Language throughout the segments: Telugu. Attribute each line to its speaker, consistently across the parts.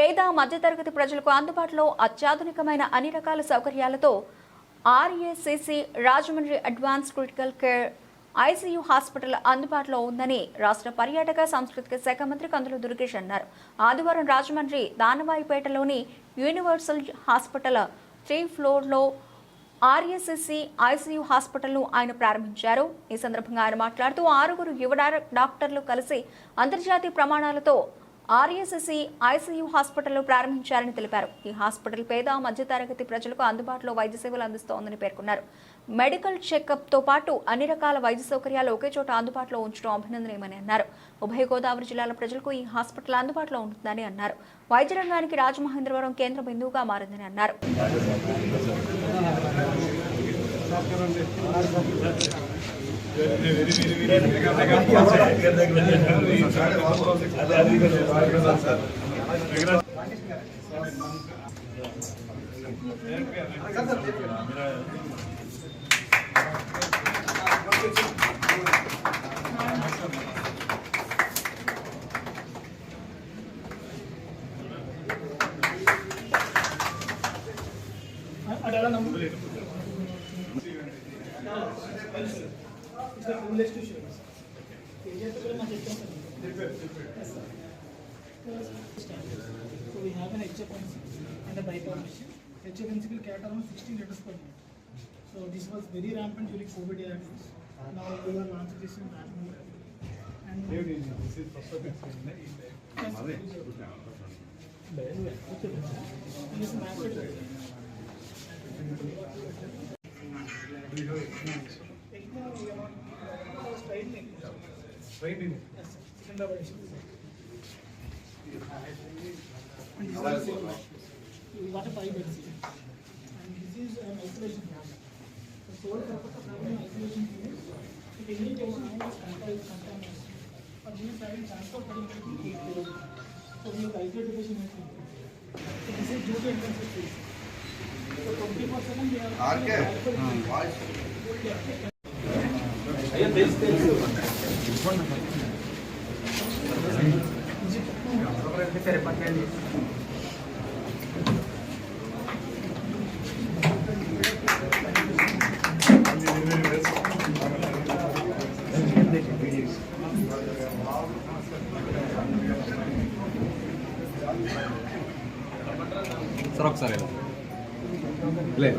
Speaker 1: పేద మధ్యతరగతి ప్రజలకు అందుబాటులో అత్యాధునికమైన అన్ని రకాల సౌకర్యాలతో RACC Rajahmundry advance critical care ICU hospital అందుబాటులో ఉందని రాష్ట్ర పర్యాటక సాంస్కృతిక శాఖ మంత్రి కందుల దుర్గేష్ అన్నారు. ఆదివారం రాజమండ్రి దానవాయిపేటలోని యూనివర్సల్ హాస్పిటల్ త్రీ ఫ్లోర్లో ఆర్ఎస్ఎస్సి ఐసీయూ హాస్పిటల్ను ఆయన ప్రారంభించారు. ఈ సందర్భంగా ఆయన మాట్లాడుతూ ఆరుగురు యువ డాక్టర్లు కలిసి అంతర్జాతీయ ప్రమాణాలతో ఆర్ఎస్ఎస్సి ఐసీయూ హాస్పిటల్ను ప్రారంభించారని తెలిపారు. ఈ హాస్పిటల్ పేద మధ్యతరగతి ప్రజలకు అందుబాటులో వైద్య సేవలు అందిస్తోందని పేర్కొన్నారు. మెడికల్ చెకప్తో పాటు అన్ని రకాల వైద్య సౌకర్యాలు ఒకే చోట అందుబాటులో ఉంచడం అభినందనీయమని అన్నారు. ఉభయ గోదావరి జిల్లాల ప్రజలకు ఈ హాస్పిటల్ అందుబాటులో ఉంటుందని అన్నారు. వైద్య రంగానికి రాజమహేంద్రవరం కేంద్ర బిందువుగా మారిందని అన్నారు.
Speaker 2: అడలా the homeless to. So we have an HFMC and a bypass. HFMC will cater around 16 liters per minute. So this was very rampant during COVID era. Now we are launching this in that side में वहीं
Speaker 3: भी
Speaker 2: हूँ Secunderabad water pipe and this is an isolation program. The sole purpose of having an isolation unit is if any patient who is contaminated or who is having transfer for immunity, so we isolate the patient unit. So this is due to intensive phase. So 24/7 they are.
Speaker 4: RK. Voice.
Speaker 3: Sir ఒకసారి లేదు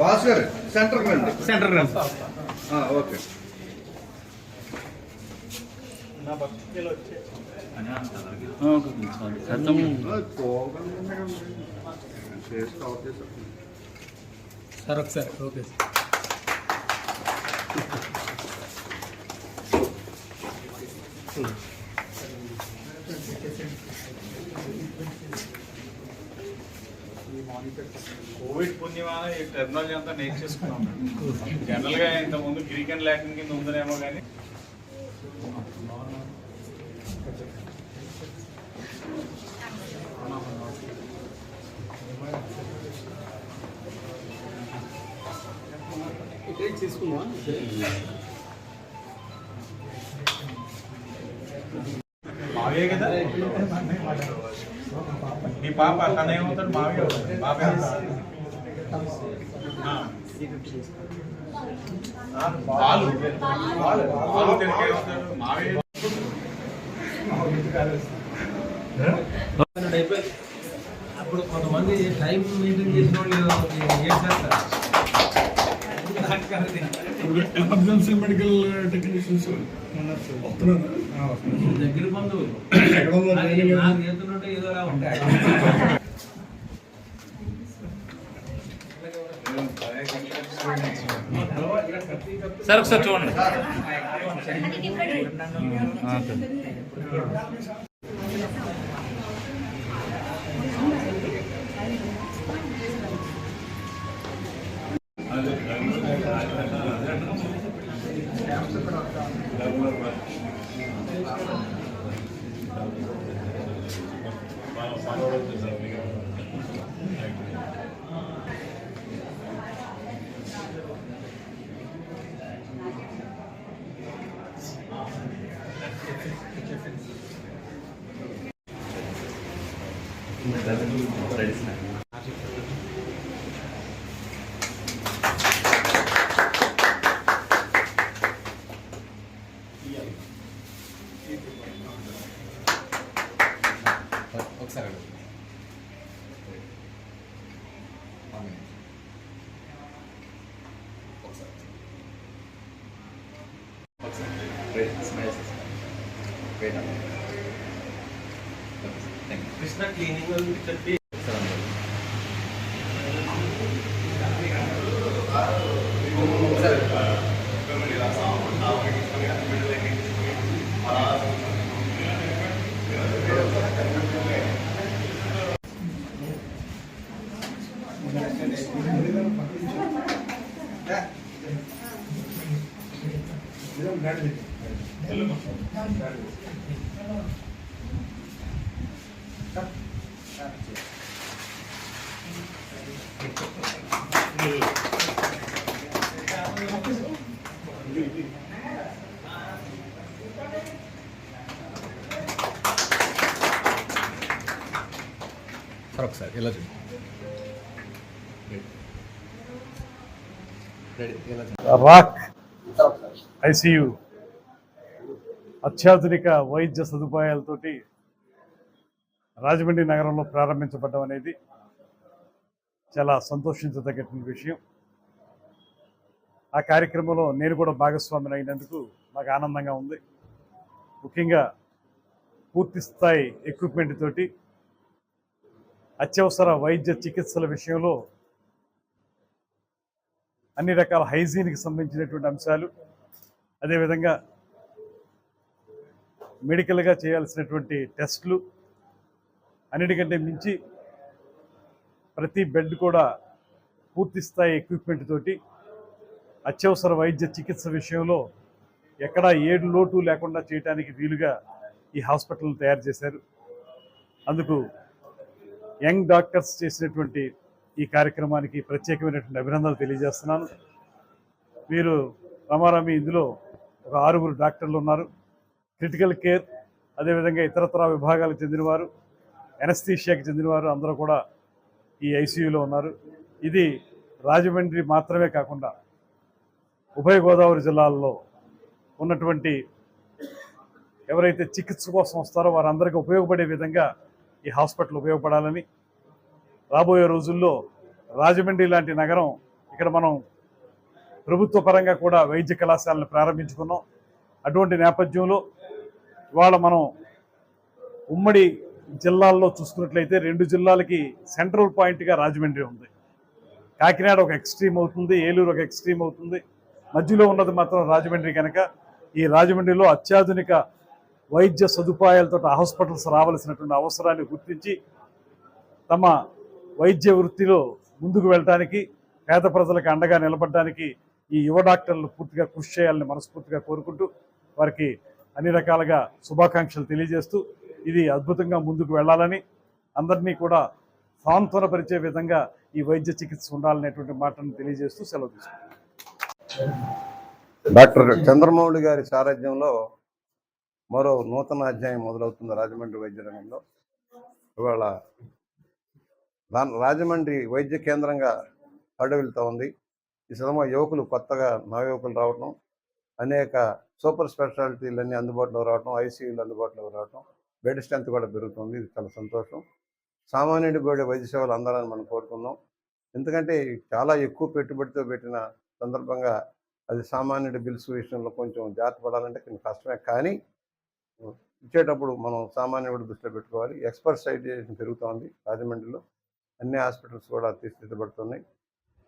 Speaker 4: వాసు గారు సెంటర్కి రండి.
Speaker 3: సెంటర్ రండి.
Speaker 4: ఆ, ఓకే.
Speaker 3: సార్ ఒకసారి. ఓకే.
Speaker 5: కోవిడ్ పుణ్యమాన ఈ టెక్నాలజీ అంతా నేర్చేసుకున్నాం జనరల్గా ఇంత ముందు గ్రీక్ అండ్ లాటిన్ కింద ఉందనేమో కానీ మావే కదా? మీ పాప తన ఏమవుతాడు మావే అవుతాడు బాబే అవుతాడు. పాలు పాలు ఏమవుతాడు మావే.
Speaker 6: అప్పుడు కొంతమంది టైం మెయింటైన్ చేసిన వాళ్ళు
Speaker 2: ఎమర్జెన్సీ మెడికల్ టెక్నీషియన్
Speaker 6: దగ్గర బంధువులు. నాకు చేతులుంటే ఏదోలా ఉంటాయి.
Speaker 3: సార్ ఒకసారి చూడండి. ఒకసారి
Speaker 6: కృష్ణ క్లీనింగ్ వాళ్ళు చెప్పి
Speaker 3: సార్ ఒకసారి ఇలా చూడండి రెడీ ఇలా చూడండి
Speaker 7: రాక్ ఐసియు అత్యాధునిక వైద్య సదుపాయాలతోటి రాజమండ్రి నగరంలో ప్రారంభించబడడం అనేది చాలా సంతోషించదగిన విషయం. ఆ కార్యక్రమంలో నేను కూడా భాగస్వామిని అయినందుకు నాకు ఆనందంగా ఉంది. ముఖ్యంగా పూర్తి స్థాయి ఎక్విప్మెంట్ తోటి అత్యవసర వైద్య చికిత్సల విషయంలో అన్ని రకాల హైజీన్కి సంబంధించినటువంటి అంశాలు అదేవిధంగా మెడికల్గా చేయాల్సినటువంటి టెస్టులు అన్నిటికంటే మించి ప్రతి బెడ్ కూడా పూర్తి స్థాయి ఎక్విప్మెంట్ తోటి అత్యవసర వైద్య చికిత్స విషయంలో ఎక్కడా ఏడు లోటు లేకుండా చేయడానికి వీలుగా ఈ హాస్పిటల్ తయారు చేశారు. అందుకు యంగ్ డాక్టర్స్ చేసినటువంటి ఈ కార్యక్రమానికి ప్రత్యేకమైనటువంటి అభినందనలు తెలియజేస్తున్నాను. వీరు రమారామి ఇందులో ఒక ఆరుగురు డాక్టర్లు ఉన్నారు. క్రిటికల్ కేర్ అదేవిధంగా ఇతరతర విభాగాలకు చెందినవారు. ఎనస్థీషియాకి చెందినవారు అందరూ కూడా ఈ ఐసీయూలో ఉన్నారు. ఇది రాజమండ్రి మాత్రమే కాకుండా ఉభయ గోదావరి జిల్లాల్లో ఉన్నటువంటి ఎవరైతే చికిత్స కోసం వస్తారో వారందరికీ ఉపయోగపడే విధంగా ఈ హాస్పిటల్ ఉపయోగపడాలని రాబోయే రోజుల్లో రాజమండ్రి లాంటి నగరం ఇక్కడ మనం ప్రభుత్వ పరంగా కూడా వైద్య కళాశాలను ప్రారంభించుకున్నాం. అటువంటి నేపథ్యంలో ఇవాళ మనం ఉమ్మడి జిల్లాల్లో చూసుకున్నట్లయితే రెండు జిల్లాలకి సెంట్రల్ పాయింట్గా రాజమండ్రి ఉంది. కాకినాడ ఒక ఎక్స్ట్రీమ్ అవుతుంది ఏలూరు ఒక ఎక్స్ట్రీమ్ అవుతుంది. మధ్యలో ఉన్నది మాత్రం రాజమండ్రి కనుక. ఈ రాజమండ్రిలో అత్యాధునిక వైద్య సదుపాయాలతో హాస్పిటల్స్ రావాల్సినటువంటి అవసరాన్ని గుర్తించి తమ వైద్య వృత్తిలో ముందుకు వెళ్ళటానికి పేద ప్రజలకు అండగా నిలబడడానికి ఈ యువ డాక్టర్లు పూర్తిగా కృషి చేయాలని మనస్ఫూర్తిగా కోరుకుంటూ వారికి అన్ని రకాలుగా శుభాకాంక్షలు తెలియజేస్తూ ఇది అద్భుతంగా ముందుకు వెళ్ళాలని అందరినీ కూడా సాంత్వనపరిచే విధంగా ఈ వైద్య చికిత్స ఉండాలనేటువంటి మాటను తెలియజేస్తూ సెలవు తీసుకున్నాను
Speaker 4: డాక్టర్ చంద్రమౌళి గారి సారథ్యంలో మరో నూతన అధ్యాయం మొదలవుతుంది రాజమండ్రి వైద్య రంగంలో. ఇవాళ రాజమండ్రి వైద్య కేంద్రంగా అడవిలుతూ ఉంది. ఈ సమయంలో యువకులు కొత్తగా నవయువకులు రావటం అనేక సూపర్ స్పెషాలిటీలన్నీ అందుబాటులో రావటం ఐసీయూలు అందుబాటులో రావటం బెడ్ స్ట్రెంత్ కూడా పెరుగుతుంది. ఇది చాలా సంతోషం. సామాన్యుడి కూడా వైద్య సేవలు అందాలని మనం కోరుకుందాం. ఎందుకంటే చాలా ఎక్కువ పెట్టుబడితో పెట్టిన సందర్భంగా అది సామాన్యుడి బిల్స్ విషయంలో కొంచెం జాగ్రత్త పడాలంటే కొంచెం కష్టమే. కానీ ఇచ్చేటప్పుడు మనం సామాన్యుడు దృష్టిలో పెట్టుకోవాలి. ఎక్స్పర్టైజేషన్ పెరుగుతోంది రాజమండ్రిలో. అన్ని హాస్పిటల్స్ కూడా తీర్చిదిద్దబడుతున్నాయి.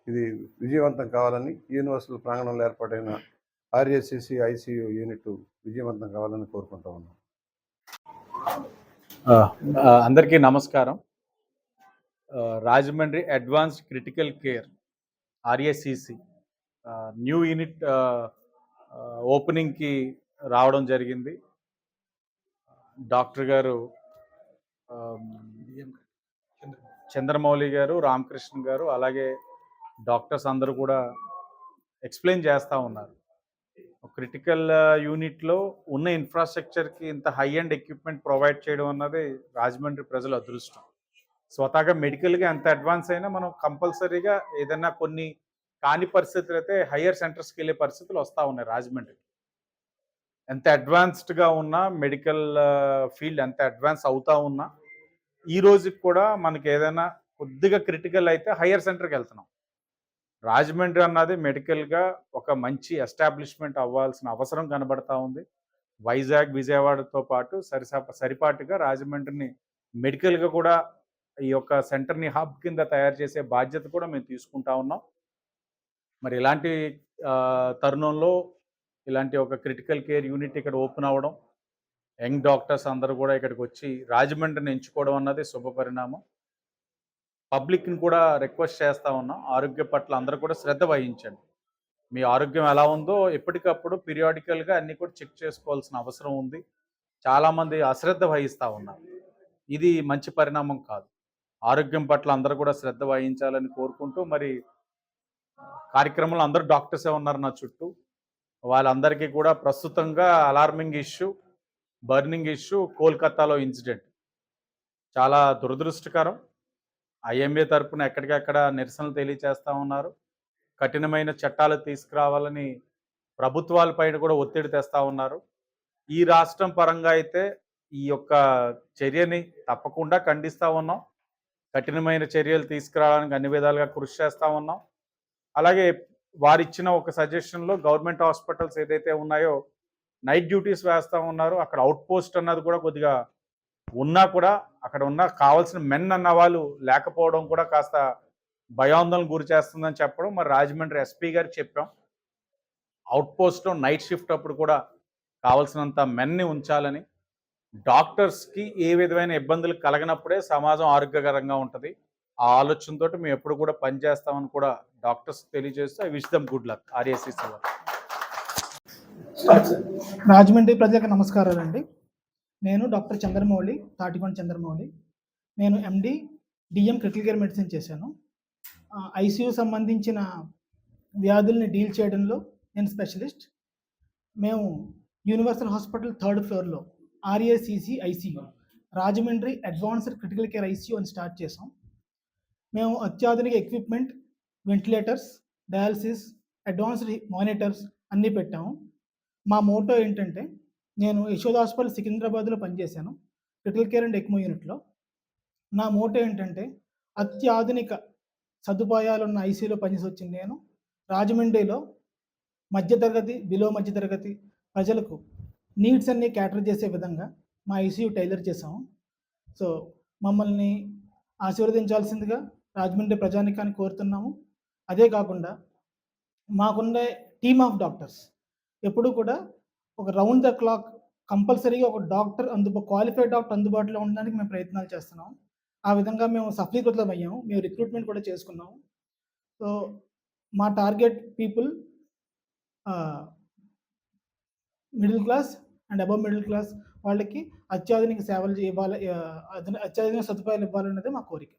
Speaker 4: ఇది విజయవంతం కావాలని యూనివర్సల్ ప్రాంగణంలో ఏర్పాటైన ఆర్ఎస్సిసి ఐసీయూ యూనిట్ విజయవంతం కావాలని కోరుకుంటా ఉన్నాం.
Speaker 3: అందరికీ నమస్కారం. Rajahmundry advanced critical care RACC new unit ఓపెనింగ్కి రావడం జరిగింది. డాక్టర్ గారు చంద్రమౌళి గారు రామకృష్ణ గారు అలాగే డాక్టర్స్ అందరూ కూడా ఎక్స్ప్లెయిన్ చేస్తూ ఉన్నారు. క్రిటికల్ యూనిట్లో ఉన్న ఇన్ఫ్రాస్ట్రక్చర్కి ఇంత హై అండ్ ఎక్విప్మెంట్ ప్రొవైడ్ చేయడం అన్నది రాజమండ్రి ప్రజల అదృష్టం. స్వతహాగా మెడికల్గా ఎంత అడ్వాన్స్ అయినా మనం కంపల్సరీగా ఏదైనా కొన్ని కాని పరిస్థితులు అయితే హయ్యర్ సెంటర్స్కి వెళ్ళే పరిస్థితులు వస్తూ ఉన్నాయి రాజమండ్రి. ఎంత అడ్వాన్స్డ్గా ఉన్నా మెడికల్ ఫీల్డ్ ఎంత అడ్వాన్స్ అవుతా ఉన్నా ఈ రోజుకి కూడా మనకి ఏదైనా కొద్దిగా క్రిటికల్ అయితే హయ్యర్ సెంటర్కి వెళ్తున్నాం. రాజమండ్రి అన్నది మెడికల్గా ఒక మంచి ఎస్టాబ్లిష్మెంట్ అవ్వాల్సిన అవసరం కనబడతా ఉంది. వైజాగ్ విజయవాడతో పాటు సరిసాప సరిపాటుగా రాజమండ్రిని మెడికల్గా కూడా ఈ యొక్క సెంటర్ని హబ్ కింద తయారు చేసే బాధ్యత కూడా మేము తీసుకుంటా ఉన్నాం. మరి ఇలాంటి తరుణంలో ఇలాంటి ఒక క్రిటికల్ కేర్ యూనిట్ ఇక్కడ ఓపెన్ అవ్వడం యంగ్ డాక్టర్స్ అందరూ కూడా ఇక్కడికి వచ్చి రాజమండ్రిని ఎంచుకోవడం అన్నది శుభ పరిణామం పబ్లిక్ని కూడా రిక్వెస్ట్ చేస్తా ఉన్నాం. ఆరోగ్య పట్ల అందరూ కూడా శ్రద్ధ వహించండి. మీ ఆరోగ్యం ఎలా ఉందో ఎప్పటికప్పుడు పీరియాడికల్గా అన్నీ కూడా చెక్ చేసుకోవాల్సిన అవసరం ఉంది. చాలామంది అశ్రద్ధ వహిస్తూ ఉన్నారు. ఇది మంచి పరిణామం కాదు. ఆరోగ్యం పట్ల అందరూ కూడా శ్రద్ధ వహించాలని కోరుకుంటూ మరి కార్యక్రమంలో అందరూ డాక్టర్సే ఉన్నారు నా చుట్టూ. వాళ్ళందరికీ కూడా ప్రస్తుతంగా అలార్మింగ్ ఇష్యూ బర్నింగ్ ఇష్యూ కోల్కతాలో ఇన్సిడెంట్. చాలా దురదృష్టకరం. ఐఎంఏ తరపున ఎక్కడికక్కడ నిరసనలు తెలియచేస్తూ ఉన్నారు. కఠినమైన చట్టాలు తీసుకురావాలని ప్రభుత్వాలపైన కూడా ఒత్తిడి తెస్తా ఉన్నారు. ఈ రాష్ట్రం పరంగా అయితే ఈ యొక్క చర్యని తప్పకుండా ఖండిస్తూ ఉన్నాం. కఠినమైన చర్యలు తీసుకురావడానికి అన్ని విధాలుగా కృషి చేస్తూ ఉన్నాం. అలాగే వారిచ్చిన ఒక సజెషన్లో గవర్నమెంట్ హాస్పిటల్స్ ఏదైతే ఉన్నాయో నైట్ డ్యూటీస్ వేస్తూ ఉన్నారు. అక్కడ అవుట్ పోస్ట్ అన్నది కూడా కొద్దిగా ఉన్నా కూడా అక్కడ ఉన్న కావాల్సిన మెన్ అన్న వాళ్ళు లేకపోవడం కూడా కాస్త భయాందోళన గురి చేస్తుందని చెప్పడం మరి రాజమండ్రి ఎస్పీ గారికి చెప్పాం. అవుట్పోస్ట్లో నైట్ షిఫ్ట్ అప్పుడు కూడా కావాల్సినంత మెన్ని ఉంచాలని. డాక్టర్స్కి ఏ విధమైన ఇబ్బందులు కలగనప్పుడే సమాజం ఆరోగ్యకరంగా ఉంటుంది. ఆ ఆలోచనతో మేము ఎప్పుడు కూడా పనిచేస్తామని కూడా డాక్టర్స్ తెలియజేస్తూ I wish them good luck. RSC
Speaker 2: Rajahmundry ప్రజలకు నమస్కారాలండి. నేను డాక్టర్ చంద్రమౌళి తాటికొండ చంద్రమౌళి. నేను MD DM critical care medicine చేశాను. ఐసీయూ సంబంధించిన వ్యాధుల్ని డీల్ చేయడంలో నేను స్పెషలిస్ట్ మేము యూనివర్సల్ హాస్పిటల్ థర్డ్ ఫ్లోర్లో RACC ICU Rajahmundry advanced critical care ICU అని స్టార్ట్ చేసాం మేము అత్యాధునిక equipment ventilators dialysis advanced monitors అన్నీ పెట్టాము. మా మోటో ఏంటంటే నేను యశోద హాస్పిటల్ సికింద్రాబాద్లో పనిచేశాను. క్రిటికల్ కేర్ అండ్ ఎక్మో యూనిట్లో. నా మోటో ఏంటంటే అత్యాధునిక సదుపాయాలు ఉన్న ఐసీయూలో పనిచేసి వచ్చింది నేను. రాజమండ్రిలో మధ్యతరగతి బిలో మధ్యతరగతి ప్రజలకు నీడ్స్ అన్ని క్యాటర్ చేసే విధంగా మా ఐసీయూ టైలర్ చేసాము సో మమ్మల్ని ఆశీర్వదించాల్సిందిగా రాజమండ్రి ప్రజానికాన్ని కోరుతున్నాము. అదే కాకుండా మాకుండే టీమ్ ఆఫ్ డాక్టర్స్ ఎప్పుడూ కూడా ఒక రౌండ్ ద క్లాక్ కంపల్సరీగా ఒక డాక్టర్ అందుబా క్వాలిఫైడ్ డాక్టర్ అందుబాటులో ఉండడానికి మేము ప్రయత్నాలు చేస్తున్నాం. ఆ విధంగా మేము సఫలీకృతం అయ్యాము మేము రిక్రూట్మెంట్ కూడా చేసుకున్నాము సో మా target people middle class and above middle class వాళ్ళకి అత్యాధునిక సేవలు ఇవ్వాలి అత్యాధునిక సదుపాయాలు ఇవ్వాలన్నదే మా కోరిక.